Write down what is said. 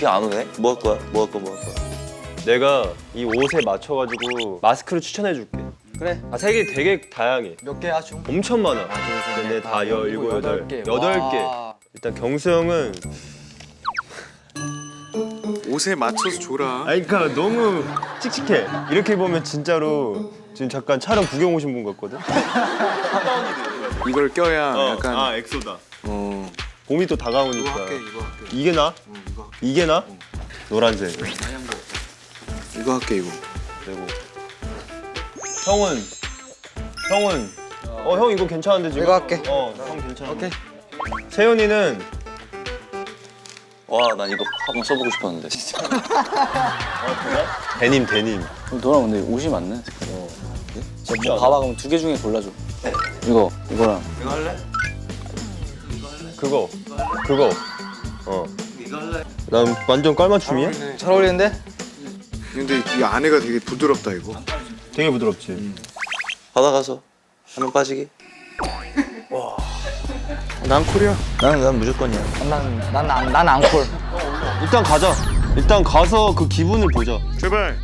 비 안 오네? 뭐 할 거야? 뭐 할 거야? 뭐 할 거야? 내가 이 옷에 맞춰가지고 마스크를 추천해줄게. 그래. 아 색이 되게 다양해. 몇 개야 중? 엄청 많아. 근데 다 열일곱 여덟 여덟 개. 일단 경수 형은 옷에 맞춰서 줘라. 아니 그러니까 너무 칙칙해. 이렇게 보면 진짜로 지금 잠깐 촬영 구경 오신 분 같거든. 이걸 껴야 약간 아 엑소다. 어. 봄이 또 다가오니까. 이거 할게 이거 할게 이게 나? 이거 이게 나? 노란색. 이거 할게 이거. 그리고 형은 형은 어 형 이거 괜찮은데 지금? 이거 할게. 어 형 괜찮아. 오케이. 세현이는 와, 난 이거 한번 써보고 싶었는데. 진짜. 데님 데님. 너랑 근데 옷이 맞네. 쉽지 뭐 않아. 봐봐 그럼 두 개 중에 골라줘. 이거 이거랑 그거 그거 어난 완전 깔맞춤이야? 잘 어울리는데? 근데 이 안에가 되게 부드럽다 이거. 되게 부드럽지? 음. 바다 가서 하면 빠지기 난 콜이야 난, 난 무조건이야 난난난 안콜. 일단 가자 일단 가서 그 기분을 보자 제발.